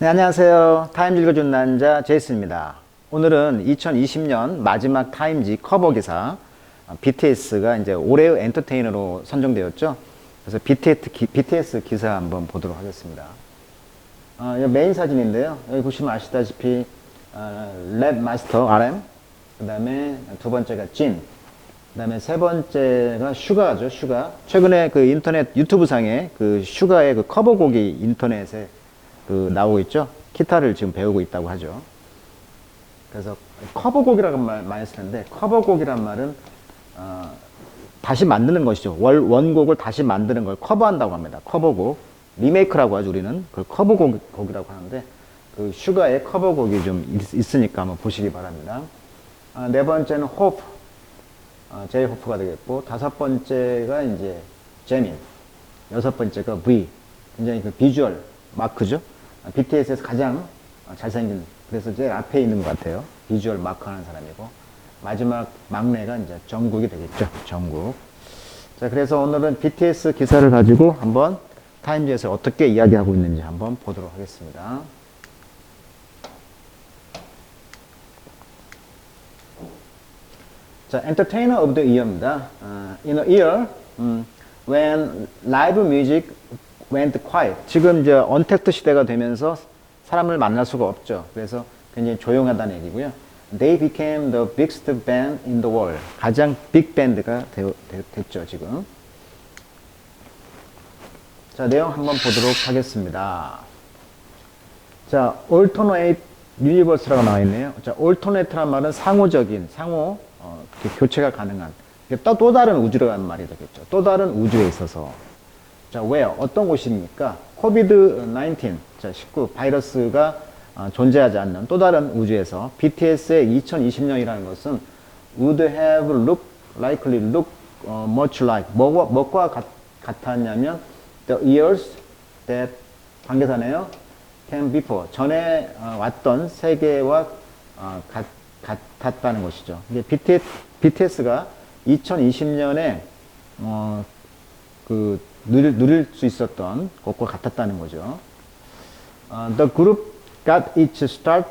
네, 안녕하세요. 타임즈 읽어준 남자 제이슨입니다. 오늘은 2020년 마지막 타임지 커버 기사 어, BTS가 이제 올해의 엔터테이너로 선정되었죠. 그래서 BTS, 기, BTS 기사 한번 보도록 하겠습니다. 어, 이 메인 사진인데요. 여기 보시면 아시다시피 어, 랩 마스터 RM, 그 다음에 두 번째가 진, 그 다음에 세 번째가 슈가죠, 슈가. 최근에 그 인터넷 유튜브 상에 그 슈가의 그 커버곡이 인터넷에 그 나오고 있죠. 기타를 지금 배우고 있다고 하죠. 그래서 커버곡이라고 말, 많이 쓰는데 커버곡이란 말은 어, 다시 만드는 것이죠. 월, 원곡을 다시 만드는 걸 커버한다고 합니다. 커버곡. 리메이크라고 하죠, 우리는. 그걸 커버곡이라고 하는데 그 슈가의 커버곡이 좀 있, 으니까 한번 보시기 바랍니다. 아, 네 번째는 호프. 어, 제이 호프가 되겠고 다섯 번째가 이제 제민. 여섯 번째가 V. 굉장히 그 비주얼 마크죠. 아, BTS에서 가장 어, 잘생긴 그래서 제일 앞에 있는 것 같아요. 비주얼 마크 하는 사람이고 마지막 막내가 이제 정국이 되겠죠. 정국. 자, 그래서 오늘은 BTS 기사를 가지고 한번 타임즈에서 어떻게 이야기하고 있는지 한번 보도록 하겠습니다. 자, Entertainer of the Year입니다. 어, in a year 음, when live music went quiet. 지금 이제 언택트 시대가 되면서 사람을 만날 수가 없죠. 그래서 굉장히 조용하다는 얘기고요. They became the biggest band in the world. 가장 빅 밴드가 됐죠, 지금. 자, 내용 한번 보도록 하겠습니다. 자, alternate universe라고 나와 있네요. 자, alternate란 말은 상호적인, 상호, 어, 교체가 가능한. 또, 또 다른 우주라는 말이 되겠죠. 또 다른 우주에 있어서. 자, where? 어떤 곳입니까? 코비드-19, 자, 19, 바이러스가 어, 존재하지 않는 또 다른 우주에서 BTS의 2020년이라는 것은 would have looked likely look 어, much like 뭐과, 뭐과 같, 같았냐면 the years that 관계사네요. came before 전에 어, 왔던 세계와 어, 같, 같았다는 것이죠. 이게 BTS, BTS가 2020년에 어, 그 누릴, 누릴 수 있었던 것과 같았다는 거죠. 어, the group got its start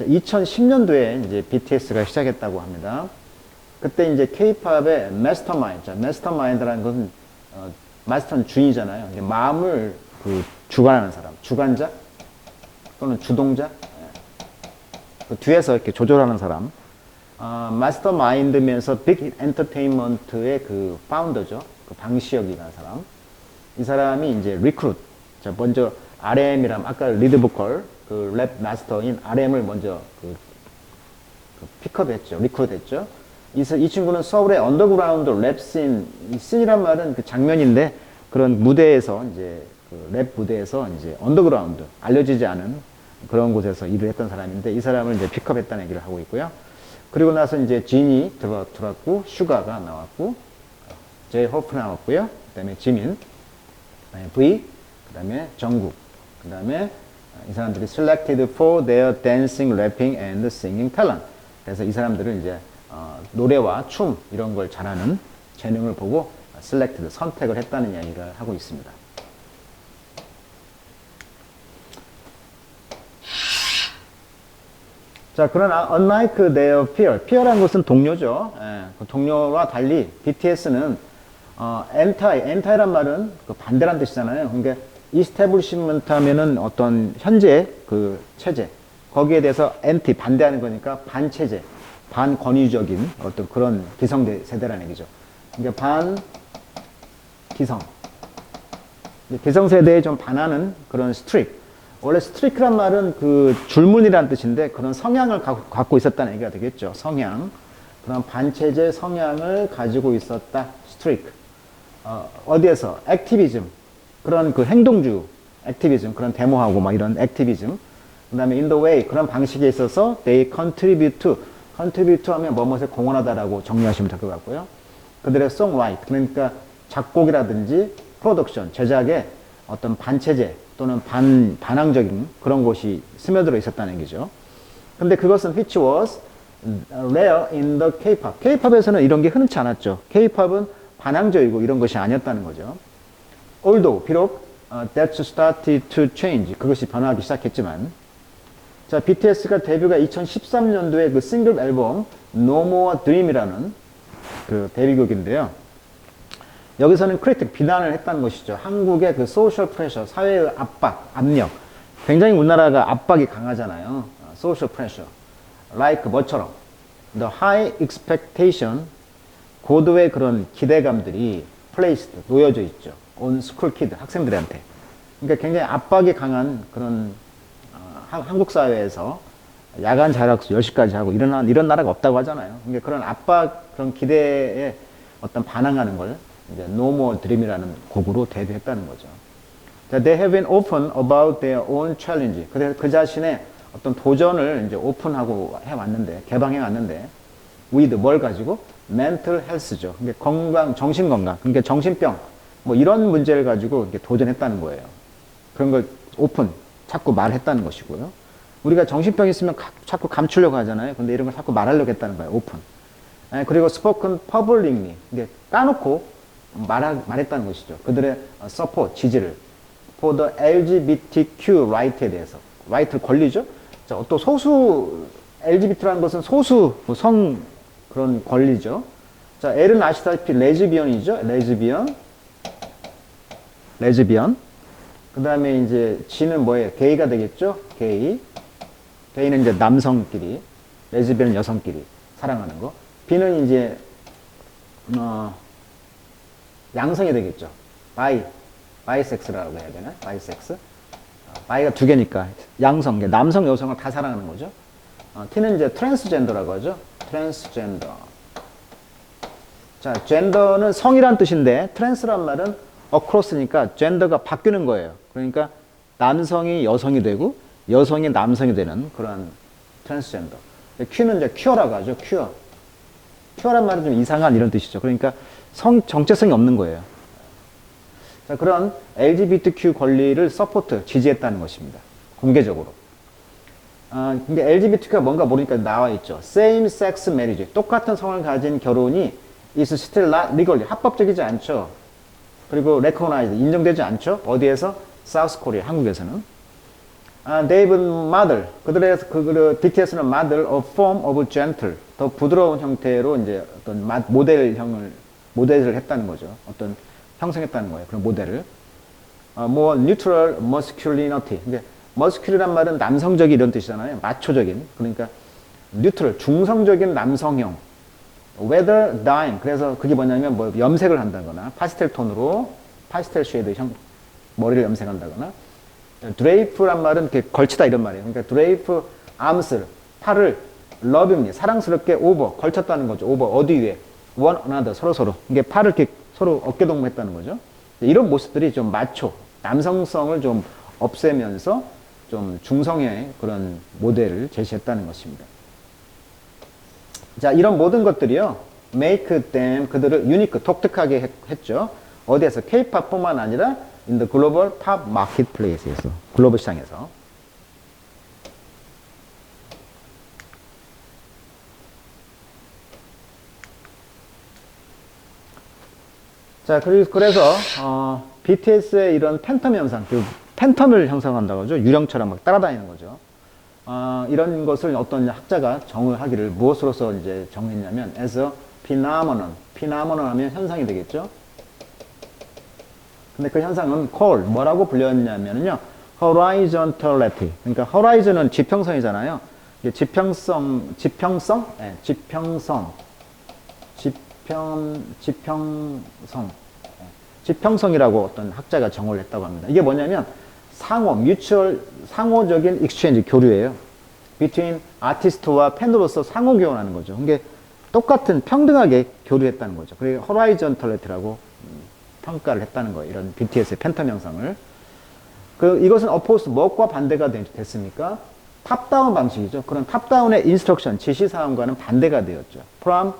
2010년도에 이제 BTS가 시작했다고 합니다. 그때 이제 K-팝의 마스터마인드, 자, 마스터마인드라는 것은 어, 마스터는 주인이잖아요. 이제 마음을 그 주관하는 사람, 주관자 또는 주동자, 예. 그 뒤에서 이렇게 조절하는 사람. 어, 마스터마인드면서 빅 엔터테인먼트의 그 파운더죠. 그 방시혁이라는 사람. 이 사람이 이제 리크루트. 자, 먼저 RM이라면 아까 리드 보컬 그 랩 마스터인 RM을 먼저 그, 그 픽업했죠. 리크루트했죠. 이, 이 친구는 서울의 언더그라운드 랩씬, 이 씬이란 말은 그 장면인데 그런 무대에서 이제 그 랩 무대에서 이제 언더그라운드 알려지지 않은 그런 곳에서 일을 했던 사람인데 이 사람을 이제 픽업했다는 얘기를 하고 있고요. 그리고 나서 이제 진이 들어, 들어왔고 슈가가 나왔고 제이 호프 나왔고요. 그다음에 지민, V, 그 다음에 정국, 그 다음에 이 사람들이 selected for their dancing, rapping and singing talent. 그래서 이 사람들을 이제 어, 노래와 춤 이런 걸 잘하는 재능을 보고 selected 선택을 했다는 이야기를 하고 있습니다. 자, 그러나 unlike their peer, peer라는 것은 동료죠. 예, 그 동료와 달리 BTS는 어, anti, anti란 말은 그 반대란 뜻이잖아요. 그러니까 이스태블리시먼트 하면은 어떤 현재 그 체제 거기에 대해서 anti 반대하는 거니까 반체제, 반권위적인 어떤 그런 기성 세대라는 얘기죠. 그러니까 반 기성, 기성 세대에 좀 반하는 그런 스트릭. 원래 스트리크란 말은 그 줄무늬라는 뜻인데 그런 성향을 갖고 있었다는 얘기가 되겠죠. 성향. 그런 반체제 성향을 가지고 있었다. 스트리크. 어, 어디에서? 액티비즘. 그런 그 행동주. 액티비즘. 그런 데모하고 막 이런 액티비즘. 그 다음에 in the way. 그런 방식에 있어서 they contribute to. contribute 하면 뭐뭇에 공헌하다라고 정리하시면 될 것 같고요. 그들의 songwrite. 그러니까 작곡이라든지 프로덕션, 제작에 어떤 반체제 또는 반, 반항적인 그런 곳이 스며들어 있었다는 얘기죠. 근데 그것은 which was rare in the K-pop. K-pop에서는 이런 게 흔치 않았죠. K-pop은 반항적이고 이런 것이 아니었다는 거죠. although, 비록 어, that started to change. 그것이 변화하기 시작했지만. 자, BTS가 데뷔가 2013년도에 그 싱글 앨범 No More Dream이라는 그 데뷔곡인데요. 여기서는 크리틱 비난을 했다는 것이죠. 한국의 그 소셜 프레셔, 사회의 압박, 압력. 굉장히 우리나라가 압박이 강하잖아요. 소셜 프레셔. like 뭐처럼 the high expectation 고도의 그런 기대감들이 placed 놓여져 있죠. on school kid 학생들한테. 그러니까 굉장히 압박이 강한 그런 어, 한- 한국 사회에서 야간 자율학습 10시까지 하고 이런 이런 나라가 없다고 하잖아요. 그러니까 그런 압박 그런 기대에 어떤 반항하는 걸 이제 No Dream이라는 곡으로 데뷔했다는 거죠. 자, They have been open about their own challenge. 그 자신의 어떤 도전을 이제 오픈하고 해왔는데, 개방해왔는데, with 뭘 가지고? mental health죠. 그러니까 건강, 정신 건강. 그러니까 정신병. 뭐 이런 문제를 가지고 이렇게 도전했다는 거예요. 그런 걸 오픈, 자꾸 말했다는 것이고요. 우리가 정신병 있으면 가- 자꾸 감추려고 하잖아요. 근데 이런 걸 자꾸 말하려고 했다는 거예요. 오픈. 예, 그리고 spoken publicly. 이게 까놓고 말하, 말했다는 것이죠. 그들의 어, support, 지지를. for the LGBTQ right에 대해서. right를 권리죠. 자, 또 소수, LGBT라는 것은 소수 뭐 성 그런 권리죠. 자, L은 아시다시피 레즈비언이죠. 레즈비언. 레즈비언. 그 다음에 이제 G는 뭐예요? 게이가 되겠죠? 게이. 게이는 이제 남성끼리, 레즈비언은 여성끼리 사랑하는 거. B는 이제, 어, 양성이 되겠죠. 바이, 바이섹스라고 해야 되나? 바이섹스. 어, 바이가 두 개니까 양성, 남성, 여성을 다 사랑하는 거죠. 어, T는 이제 트랜스젠더라고 하죠. 트랜스젠더. 자, 젠더는 성이란 뜻인데 트랜스란 말은 어크로스니까 젠더가 바뀌는 거예요. 그러니까 남성이 여성이 되고 여성이 남성이 되는 그런 트랜스젠더. 큐는 이제 큐어라고 하죠. 큐어. 큐어란 말은 좀 이상한 이런 뜻이죠. 그러니까 성 정체성이 없는 거예요. 자, 그런 LGBTQ 권리를 서포트, 지지했다는 것입니다. 공개적으로. 아, 근데 LGBTQ가 뭔가 모르니까 나와 있죠. Same sex marriage. 똑같은 성을 가진 결혼이 is still not legally. 합법적이지 않죠. 그리고 recognized. 인정되지 않죠. 어디에서? South Korea. 한국에서는. 아, they've model. 그들의, 그, 그, BTS는 model a form of gentle. 더 부드러운 형태로 이제 어떤 마- 모델형을, 모델을 했다는 거죠. 어떤 형성했다는 거예요. 그런 모델을. 어, more neutral masculinity. Masculine란 말은 남성적인 이런 뜻이잖아요. 마초적인. 그러니까 neutral, 중성적인 남성형. weather dying. 그래서 그게 뭐냐면 뭐 염색을 한다거나 파스텔 톤으로 파스텔 쉐이드 형 머리를 염색한다거나 드레이프란 말은 이렇게 걸치다 이런 말이에요. 그러니까 드레이프 암스를 팔을 러빙리 사랑스럽게 오버 걸쳤다는 거죠. 오버 어디 위에 one another 서로 서로 이게 팔을 이렇게 서로 어깨 동무했다는 거죠. 이런 모습들이 좀 마초 남성성을 좀 없애면서 좀 중성의 그런 모델을 제시했다는 것입니다. 자, 이런 모든 것들이요. make them 그들을 유니크 독특하게 했, 했죠. 어디에서 K-팝뿐만 아니라 in the global pop marketplace에서 글로벌 시장에서 자, 그래서 어, BTS의 이런 팬텀 현상, 그 팬텀을 형성한다고 하죠. 유령처럼 막 따라다니는 거죠. 어, 이런 것을 어떤 학자가 정을 하기를 무엇으로서 이제 정했냐면 as a phenomenon. phenomenon 하면 현상이 되겠죠. 근데 그 현상은 called 뭐라고 불렸냐면요. horizontality. 그러니까 horizon은 지평선이잖아요. 지평성, 지평성, 예, 지평선, 지평, 지평성, 예, 지평성이라고 어떤 학자가 정을 했다고 합니다. 이게 뭐냐면 상호, 뮤추얼, 상호적인 익스체인지 교류예요. between 아티스트와 팬으로서 상호 교환하는 거죠. 이게 똑같은 평등하게 교류했다는 거죠. 그리고 horizontal이라고 평가를 했다는 거예요. 이런 BTS의 팬텀 형상을. 그, 이것은 어포스, 무엇과 반대가 되- 됐습니까? 탑다운 방식이죠. 그런 탑다운의 인스트럭션, 지시 사항과는 반대가 되었죠. from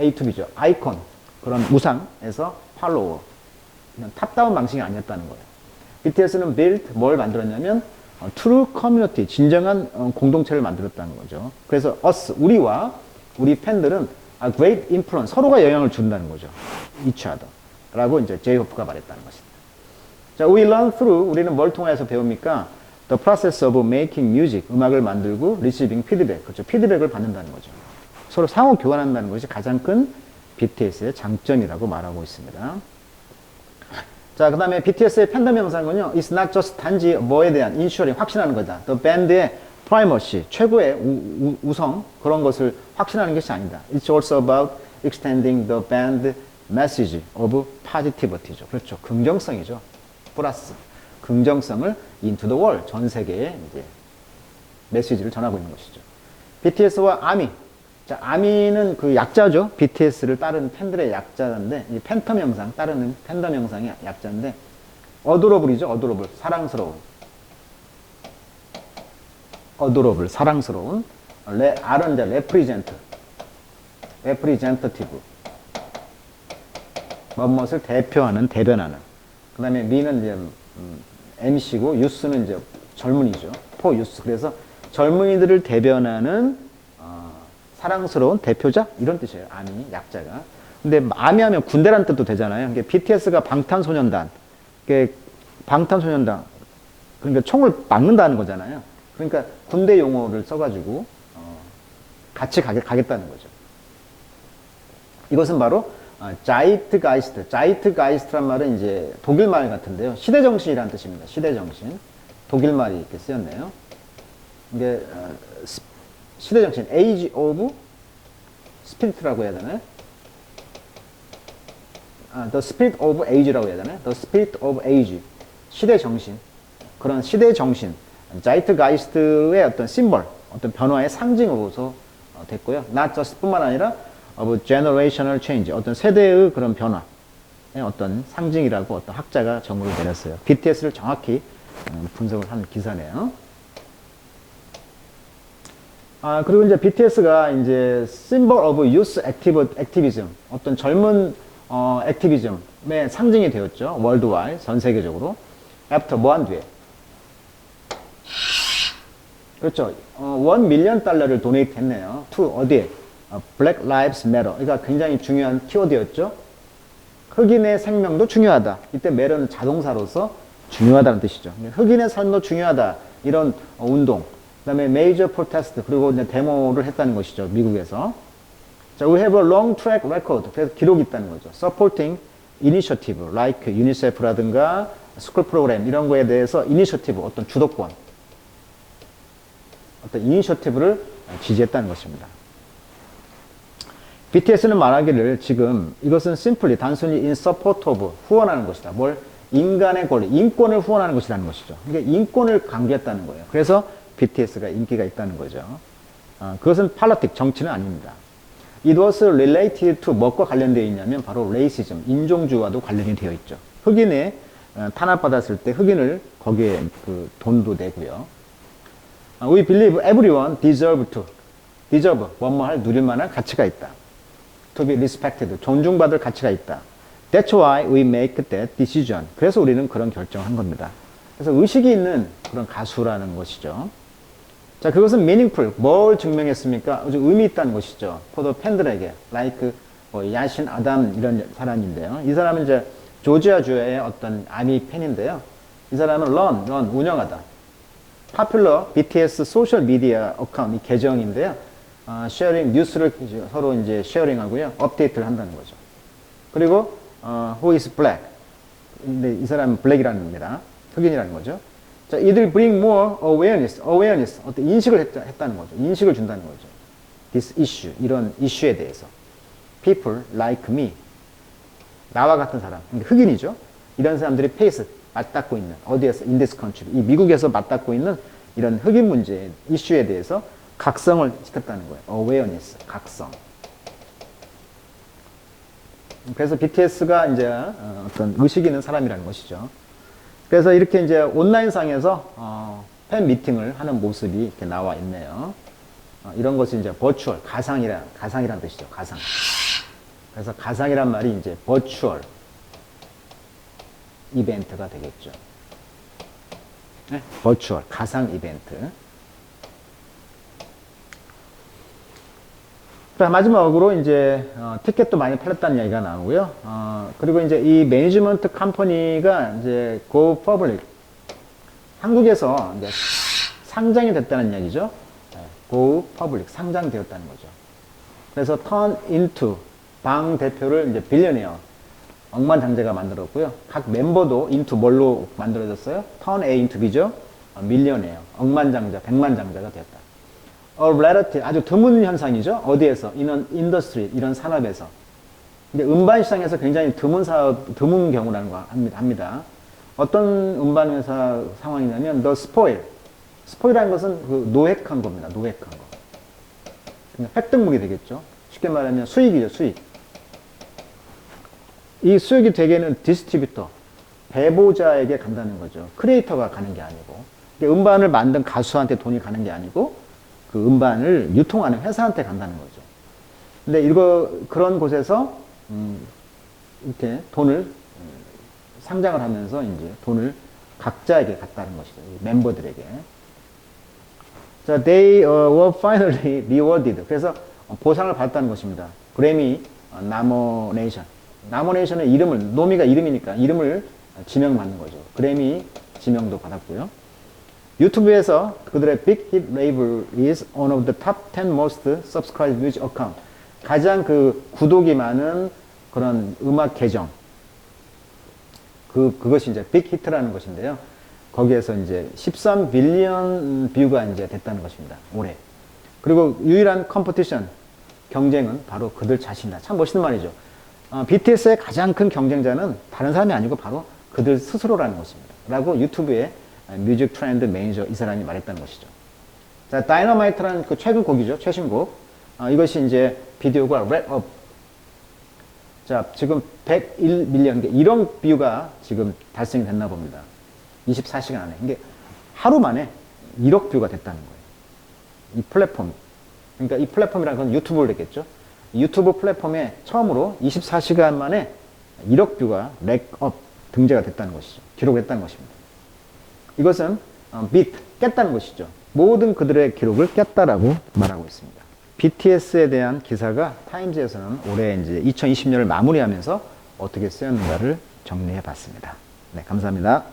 A to B죠. 아이콘, 그런 우상에서 팔로워. 탑다운 방식이 아니었다는 거예요. BTS는 build, 뭘 만들었냐면, 어, true community, 진정한 어, 공동체를 만들었다는 거죠. 그래서 us, 우리와 우리 팬들은 a great influence, 서로가 영향을 준다는 거죠. each other. 라고 이제 제이호프가 말했다는 것입니다. 자, we learn through 우리는 뭘 통해서 배웁니까? The process of making music 음악을 만들고 receiving feedback 그렇죠. 피드백을 받는다는 거죠. 서로 상호 교환한다는 것이 가장 큰 BTS의 장점이라고 말하고 있습니다. 자, 그 다음에 BTS의 팬덤 영상은요, it's not just 단지 뭐에 대한 인슈어링 확신하는 거다. The band의 primacy, 최고의 우, 우, 성 그런 것을 확신하는 것이 아니다. It's also about extending the band message of positivity죠. 그렇죠. 긍정성이죠. 플러스. 긍정성을 into the world, 전 세계에 이제 메시지를 전하고 있는 것이죠. BTS와 아미. 자, 아미는 그 약자죠. BTS를 따르는 팬들의 약자인데, 이 팬텀 영상, 따르는 팬덤 영상의 약자인데, 어도러블이죠. 어도러블. 사랑스러운. 어도러블. 사랑스러운. 레, 이제 레프리젠트. 레프리젠터티브. 뭐뭇을 대표하는, 대변하는. 그 다음에 미는 이제, 음, MC고, 유스는 이제 젊은이죠. 포 유스. 그래서 젊은이들을 대변하는 어, 사랑스러운 대표자 이런 뜻이에요. 아미 약자가. 근데 아미 하면 군대란 뜻도 되잖아요. 이게 BTS가 방탄소년단. 이게 방탄소년단. 그러니까 총을 막는다는 거잖아요. 그러니까 군대 용어를 써가지고 어, 같이 가겠, 가겠 다는 거죠. 이것은 바로 어, 자이트 가이스트. 자이트 가이스트란 말은 이제 독일 말 같은데요. 시대 정신이라는 뜻입니다. 시대 정신. 독일 말이 이렇게 쓰였네요. 이게 어, 스- 시대 정신, age of spirit라고 해야 되나요? 아, the spirit of age라고 해야 되나요? the spirit of age, 시대 정신. 그런 시대 정신, 자이트가이스트의 어떤 심벌, 어떤 변화의 상징으로서 어, 됐고요. not just 뿐만 아니라 of generational change, 어떤 세대의 그런 변화, 의 어떤 상징이라고 어떤 학자가 정의를 내렸어요. BTS를 정확히 음, 분석을 한 기사네요. 아, 그리고 이제 BTS가 이제 symbol of youth activ, activism, 어떤 젊은 어, 액티비즘의 상징이 되었죠. 월드와이, 전 세계적으로. after 뭐한 뒤에. 그렇죠. 어, 1 밀리언 달러를 도네이트 했네요. to 어디에? 어, Black Lives Matter. 그러니까 굉장히 중요한 키워드였죠. 흑인의 생명도 중요하다. 이때 매러는 자동사로서 중요하다는 뜻이죠. 흑인의 삶도 중요하다. 이런 어, 운동. 그 다음에 메이저 프로테스트. 그리고 이제 데모를 했다는 것이죠. 미국에서. 자, we have a long track record. 그래서 기록이 있다는 거죠. supporting initiative, like UNICEF라든가 스쿨 프로그램 이런 거에 대해서 이니셔티브, 어떤 주도권, 어떤 이니셔티브를 지지했다는 것입니다. BTS는 말하기를 지금 이것은 simply 단순히 in support of 후원하는 것이다. 뭘 인간의 권리, 인권을 후원하는 것이라는 것이죠. 이게 인권을 강조했다는 거예요. 그래서 BTS가 인기가 있다는 거죠. 어, 그것은 politics, 정치는 아닙니다. It was related to 무엇과 관련되어 있냐면 바로 racism, 인종주와도 관련이 되어 있죠. 흑인에 어, 탄압받았을 때 흑인을 거기에 그 돈도 내고요. 어, We believe everyone deserve to, deserve, 뭐뭐할 누릴 만한 가치가 있다. To be respected, 존중받을 가치가 있다. That's why we make that decision. 그래서 우리는 그런 결정을 한 겁니다. 그래서 의식이 있는 그런 가수라는 것이죠. 자, 그것은 meaningful. 뭘 증명했습니까? 아주 의미 있다는 것이죠. 포도 팬들에게. like, 뭐, 야신 아담 이런 사람인데요. 이 사람은 이제 조지아주의 어떤 아미 팬인데요. 이 사람은 run, 운영하다. 파퓰러 BTS 소셜 미디어 어카운트 이 계정인데요. 어, 쉐어링 뉴스를 서로 이제 쉐어링하고요. 업데이트를 한다는 거죠. 그리고 어, who is black? 근데 이 사람은 블랙이라는 겁니다. 흑인이라는 거죠. 자, will bring more awareness, awareness, 어떤 인식을 했다, 했다는 거죠. 인식을 준다는 거죠. This issue, 이런 이슈에 대해서. People like me. 나와 같은 사람. 흑인이죠. 이런 사람들이 페이스, 맞닿고 있는, 어디에서? In this country. 이 미국에서 맞닿고 있는 이런 흑인 문제, 이슈에 대해서 각성을 시켰다는 거예요. awareness, 각성. 그래서 BTS가 이제 어, 어떤 의식 있는 사람이라는 것이죠. 그래서 이렇게 이제 온라인상에서 어, 팬 미팅을 하는 모습이 이렇게 나와 있네요. 어, 이런 것이 이제 버추얼, 가상이라, 가상이란 뜻이죠. 가상. 그래서 가상이란 말이 이제 버추얼 이벤트가 되겠죠. 네? 버추얼, 가상 이벤트. 마지막으로 이제 어, 티켓도 많이 팔렸다는 이야기가 나오고요. 어, 그리고 이제 이 매니지먼트 컴퍼니가 이제 go public 한국에서 이제 상장이 됐다는 이야기죠. 네, go public 상장되었다는 거죠. 그래서 turn into 방 대표를 이제 빌려내요. 억만장자가 만들었고요. 각 멤버도 into 뭘로 만들어졌어요? turn A into B죠. 어, 밀려내요. 억만장자, 백만장자가 되었다. 어, rarity 아주 드문 현상이죠. 어디에서? 이런 인더스트리 이런 산업에서. 근데 음반 시장에서 굉장히 드문 사업, 드문 경우라는 거 합니다. 어떤 음반 회사 상황이냐면 the spoil. 스포일이라는 것은 그 노획한 겁니다. 노획한 거. 그러니까 획득물이 되겠죠. 쉽게 말하면 수익이죠, 수익. 이 수익이 되게는 디스트리뷰터, 배보자에게 간다는 거죠. 크리에이터가 가는 게 아니고. 음반을 만든 가수한테 돈이 가는 게 아니고 그 음반을 유통하는 회사한테 간다는 거죠. 근데 이거 그런 곳에서 음, 이렇게 돈을 음, 상장을 하면서 이제 돈을 각자에게 갔다는 것이죠. 이 멤버들에게. 자, they uh, were finally rewarded. 그래서 보상을 받았다는 것입니다. 그래미 어, 나모네이션. 나모네이션의 이름을 노미가 이름이니까 이름을 지명받는 거죠. 그래미 지명도 받았고요. 유튜브에서 그들의 Big Hit Label is one of the top 10 most subscribed music account. 가장 그 구독이 많은 그런 음악 계정. 그, 그것이 이제 빅 히트라는 것인데요. 거기에서 이제 13 빌리언 뷰가 이제 됐다는 것입니다. 올해. 그리고 유일한 컴퍼티션, 경쟁은 바로 그들 자신이다. 참 멋있는 말이죠. 어, BTS의 가장 큰 경쟁자는 다른 사람이 아니고 바로 그들 스스로라는 것입니다. 라고 유튜브에 뮤직 트렌드 매니저 이 사람이 말했다는 것이죠. 자, 다이너마이트라는 그 최근 곡이죠. 최신곡. 어, 이것이 이제 비디오가 랩업. 자, 지금 101 밀리언, 1억 뷰가 지금 달성이 됐나 봅니다. 24시간 안에. 이게 하루 만에 1억 뷰가 됐다는 거예요. 이 플랫폼. 그러니까 이 플랫폼이라는 건 유튜브를 했겠죠. 유튜브 플랫폼에 처음으로 24시간 만에 1억 뷰가 렉업 등재가 됐다는 것이죠. 기록했다는 것입니다. 이것은 어, 비트, 깼다는 것이죠. 모든 그들의 기록을 깼다라고 말하고 있습니다. BTS에 대한 기사가 타임즈에서는 올해 이제 2020년을 마무리하면서 어떻게 쓰였는가를 정리해 봤습니다. 네, 감사합니다.